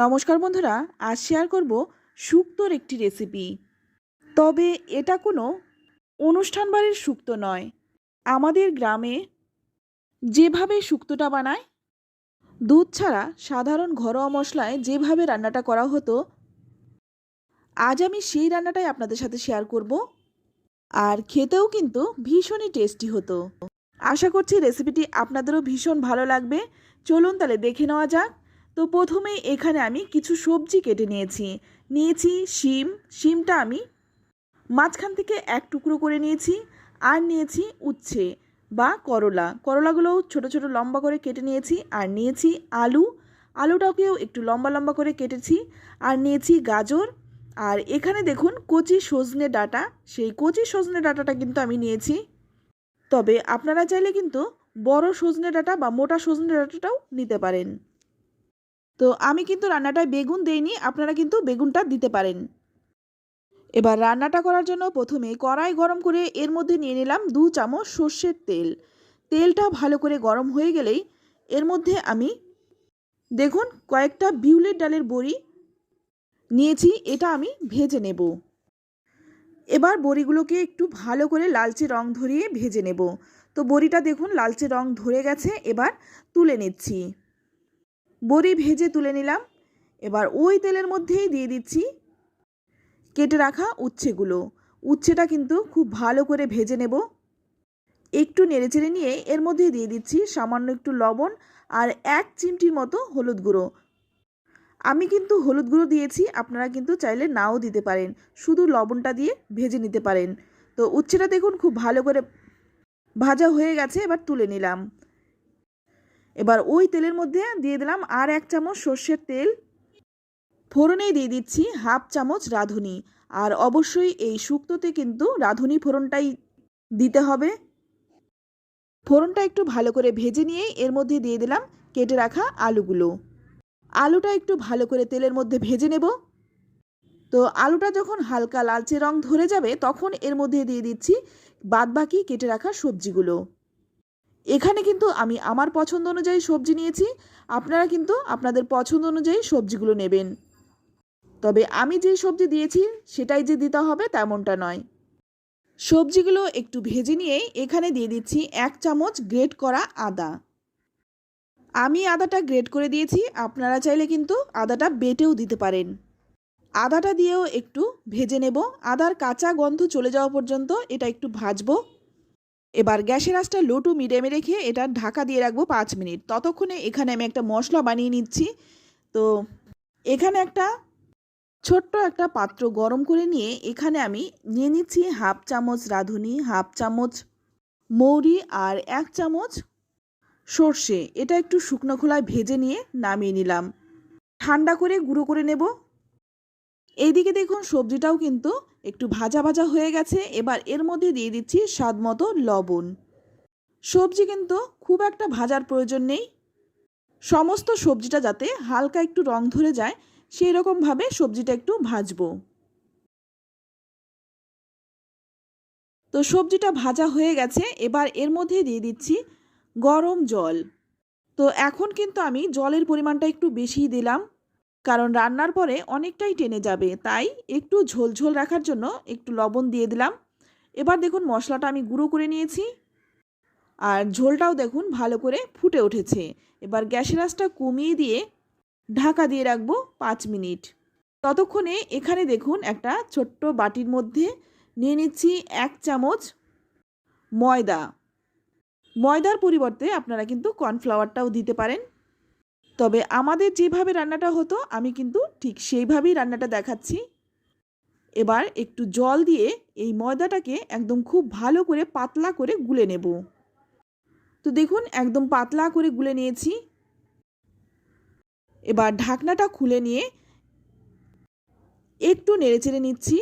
নমস্কার বন্ধুরা, আজ শেয়ার করব শুক্তোর একটি রেসিপি তবে এটা কোনো অনুষ্ঠান বাড়ির শুক্তো নয়। আমাদের গ্রামে যেভাবে শুক্তোটা বানায়, দুধ ছাড়া সাধারণ ঘরোয়া মশলায় যেভাবে রান্নাটা করা হতো, আজ আমি সেই রান্নাটাই আপনাদের সাথে শেয়ার করব। আর খেতেও কিন্তু ভীষণই টেস্টি হতো। আশা করছি রেসিপিটি আপনাদেরও ভীষণ ভালো লাগবে। চলুন তাহলে দেখে নেওয়া যাক। তো প্রথমেই এখানে আমি কিছু সবজি কেটে নিয়েছি। নিয়েছি শিম, শিমটা আমি মাঝখান থেকে এক টুকরো করে নিয়েছি আর নিয়েছি উচ্ছে বা করলা। করলাগুলোও ছোট ছোট লম্বা করে কেটে নিয়েছি আর নিয়েছি আলু। আলুটাকেও একটু লম্বা লম্বা করে কেটেছি আর নিয়েছি গাজর। আর এখানে দেখুন কচি সজনে ডাটা। সেই কচি সজনে ডাটাটা কিন্তু আমি নিয়েছি। তবে আপনারা চাইলে কিন্তু বড় সজনে ডাটা বা মোটা সজনে ডাটাটাও নিতে পারেন। তো আমি কিন্তু রান্নাটায় বেগুন দেইনি, আপনারা কিন্তু বেগুনটা দিতে পারেন। এবার রান্নাটা করার জন্য প্রথমে কড়াই গরম করে এর মধ্যে নিয়ে নিলাম দু চামচ সর্ষের তেল। তেলটা ভালো করে গরম হয়ে গেলেই এর মধ্যে আমি দেখুন কয়েকটা বিউলের ডালের বড়ি নিয়েছি, এটা আমি ভেজে নেব। এবার বড়িগুলোকে একটু ভালো করে লালচে রং ধরিয়ে ভেজে নেব। তো বড়িটা দেখুন লালচে রং ধরে গেছে, এবার তুলে নিচ্ছি। বড়ি ভেজে তুলে নিলাম। এবার ওই তেলের মধ্যেই দিয়ে দিচ্ছি কেটে রাখা উচ্ছেগুলো। উচ্ছেটা কিন্তু খুব ভালো করে ভেজে নেব। একটু নেড়েচেড়ে নিয়ে এর মধ্যে দিয়ে দিচ্ছি সামান্য একটু লবণ আর এক চিমটির মতো হলুদ গুঁড়ো। আমি কিন্তু হলুদ গুঁড়ো দিয়েছি, আপনারা কিন্তু চাইলে নাও দিতে পারেন। শুধু লবণটা দিয়ে ভেজে নিতে পারেন। তো উচ্ছেটা দেখুন খুব ভালো করে ভাজা হয়ে গেছে, এবার তুলে নিলাম। এবার ওই তেলের মধ্যে দিয়ে দিলাম আর এক চামচ সর্ষের তেল। ফোড়নেই দিয়ে দিচ্ছি হাফ চামচ রাঁধুনি। আর অবশ্যই এই শুক্তোতে কিন্তু রাঁধুনি ফোড়নটাই দিতে হবে। ফোড়নটা একটু ভালো করে ভেজে নিয়ে এর মধ্যে দিয়ে দিলাম কেটে রাখা আলুগুলো। আলুটা একটু ভালো করে তেলের মধ্যে ভেজে নেব। তো আলুটা যখন হালকা লালচে রং ধরে যাবে তখন এর মধ্যে দিয়ে দিচ্ছি বাদবাকি কেটে রাখা সবজিগুলো। এখানে কিন্তু আমি আমার পছন্দ অনুযায়ী সবজি নিয়েছি। আপনারা কিন্তু আপনাদের পছন্দ অনুযায়ী সবজিগুলো নেবেন। তবে আমি যেই সবজি দিয়েছি, সেটাই যে দিতে হবে তেমনটা নয়। সবজিগুলো একটু ভেজে নিয়ে এখানে দিয়ে দিচ্ছি এক চামচ গ্রেট করা আদা। আমি আদাটা গ্রেট করে দিয়েছি, আপনারা চাইলে কিন্তু আদাটা বেটেও দিতে পারেন। আদাটা দিয়েও একটু ভেজে নেব। আদার কাঁচা গন্ধ চলে যাওয়া পর্যন্ত এটা একটু ভাজবো। এবার গ্যাসের আঁচটা লো টু মিডিয়ামে রেখে এটা ঢাকা দিয়ে রাখব পাঁচ মিনিট। ততক্ষণে এখানে আমি একটা মশলা বানিয়ে নিচ্ছি। তো এখানে একটা ছোট্ট একটা পাত্র গরম করে নিয়ে এখানে আমি নিয়ে নিচ্ছি হাফ চামচ রাঁধুনি, হাফ চামচ মৌরি আর এক চামচ সর্ষে। এটা একটু শুকনো খোলায় ভেজে নিয়ে নামিয়ে নিলাম। ঠান্ডা করে গুঁড়ো করে নেব। এইদিকে দেখুন সবজিটাও কিন্তু একটু ভাজা ভাজা হয়ে গেছে। এবার এর মধ্যে দিয়ে দিচ্ছি স্বাদ মতো লবণ। সবজি কিন্তু খুব একটা ভাজার প্রয়োজন নেই। সমস্ত সবজিটা যাতে হালকা একটু রং ধরে যায়, সেই রকমভাবে সবজিটা একটু ভাজবো। তো সবজিটা ভাজা হয়ে গেছে, এবার এর মধ্যে দিয়ে দিচ্ছি গরম জল। তো এখন কিন্তু আমি জলের পরিমাণটা একটু বেশি দিলাম। কারণ রান্নার পরে অনেকটাই টেনে যাবে। তাই একটু ঝোল ঝোল রাখার জন্য একটু লবণ দিয়ে দিলাম। এবার দেখুন মশলাটা আমি গুঁড়ো করে নিয়েছি। আর ঝোলটাও দেখুন ভালো করে ফুটে উঠেছে। এবার গ্যাসের আঁচটা কমিয়ে দিয়ে ঢাকা দিয়ে রাখব পাঁচ মিনিট। ততক্ষণে এখানে দেখুন একটা ছোট্ট বাটির মধ্যে নিয়ে নিচ্ছি এক চামচ ময়দা। ময়দার পরিবর্তে আপনারা কিন্তু কর্নফ্লাওয়ারটাও দিতে পারেন। তবে আমাদের যেভাবে রান্নাটা হতো, আমি কিন্তু ঠিক সেইভাবেই রান্নাটা দেখাচ্ছি। এবার একটু জল দিয়ে এই ময়দাটাকে একদম খুব ভালো করে পাতলা করে গুলে নেব। তো দেখুন, একদম পাতলা করে গুলে নিয়েছি। এবার ঢাকনাটা খুলে নিয়ে একটু নেড়েচেড়ে নিচ্ছি।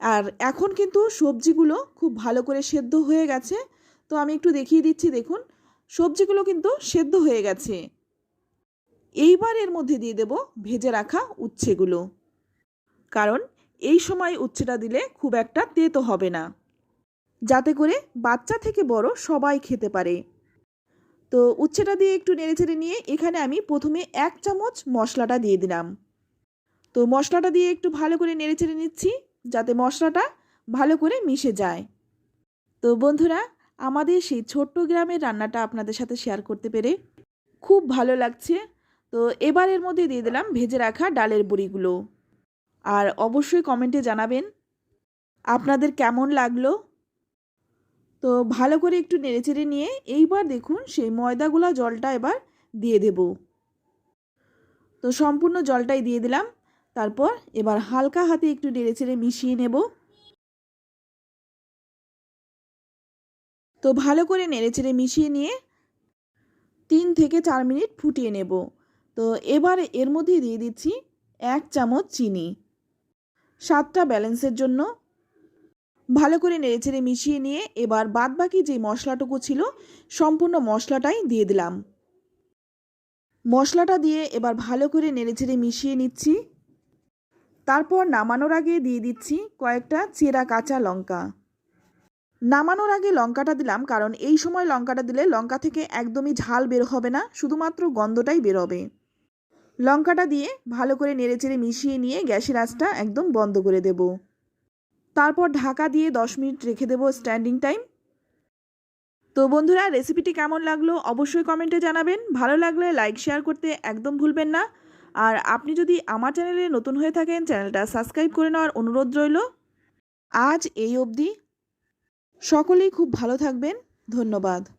আর এখন কিন্তু সবজিগুলো খুব ভালো করে সেদ্ধ হয়ে গেছে। তো আমি একটু দেখিয়ে দিচ্ছি, দেখুন। সবজিগুলো কিন্তু সেদ্ধ হয়ে গেছে। এইবার এর মধ্যে দিয়ে দেব ভেজে রাখা উচ্ছেগুলো। কারণ এই সময় উচ্ছেটা দিলে খুব একটা তেতো হবে না। যাতে করে বাচ্চা থেকে বড় সবাই খেতে পারে। তো উচ্ছেটা দিয়ে একটু নেড়েচেড়ে নিয়ে এখানে আমি প্রথমে এক চামচ মশলাটা দিয়ে দিলাম। তো মশলাটা দিয়ে একটু ভালো করে নেড়েচেড়ে নিচ্ছি যাতে মশলাটা ভালো করে মিশে যায়। তো বন্ধুরা আমাদের সেই ছোট্ট গ্রামের রান্নাটা আপনাদের সাথে শেয়ার করতে পেরে খুব ভালো লাগছে। তো এবার এর মধ্যে দিয়ে দিলাম ভেজে রাখা ডালের বড়িগুলো। আর অবশ্যই কমেন্টে জানাবেন আপনাদের কেমন লাগল। তো ভালো করে একটু নেড়েচেড়ে নিয়ে এইবার দেখুন সেই ময়দাগুলা জলটা এবার দিয়ে দেব। তো সম্পূর্ণ জলটাই দিয়ে দিলাম। তারপর এবার হালকা হাতে একটু নেড়েচেড়ে মিশিয়ে নেব। তো ভালো করে নেড়েচেড়ে মিশিয়ে নিয়ে তিন থেকে চার মিনিট ফুটিয়ে নেব। তো এবার এর মধ্যে দিয়ে দিচ্ছি এক চামচ চিনি। স্বাদটা ব্যালেন্সের জন্য। ভালো করে নেড়েচেড়ে মিশিয়ে নিয়ে এবার বাদবাকি যে মশলাটুকু ছিল, সম্পূর্ণ মশলাটাই দিয়ে দিলাম। মশলাটা দিয়ে এবার ভালো করে নেড়েচেড়ে মিশিয়ে নিচ্ছি। তারপর নামানোর আগে দিয়ে দিচ্ছি কয়েকটা চেরা কাঁচা লঙ্কা। নামানোর আগে লঙ্কাটা দিলাম, কারণ এই সময় লঙ্কাটা দিলে লঙ্কা থেকে একদমই ঝাল বের হবে না, শুধুমাত্র গন্ধটাই বেরোবে লঙ্কাটা দিয়ে ভালো করে নেড়েচেড়ে মিশিয়ে নিয়ে গ্যাসের আঁচটা একদম বন্ধ করে দেব। তারপর ঢাকা দিয়ে দশ মিনিট রেখে দেবো স্ট্যান্ডিং টাইম। তো বন্ধুরা, রেসিপিটি কেমন লাগল অবশ্যই কমেন্টে জানাবেন। ভালো লাগলে লাইক, শেয়ার করতে একদম ভুলবেন না। আর আপনি যদি আমার চ্যানেলে নতুন হয়ে থাকেন, চ্যানেলটা সাবস্ক্রাইব করে নেওয়ার অনুরোধ রইল। আজ এই অবধি। সকলেই খুব ভালো থাকবেন। ধন্যবাদ।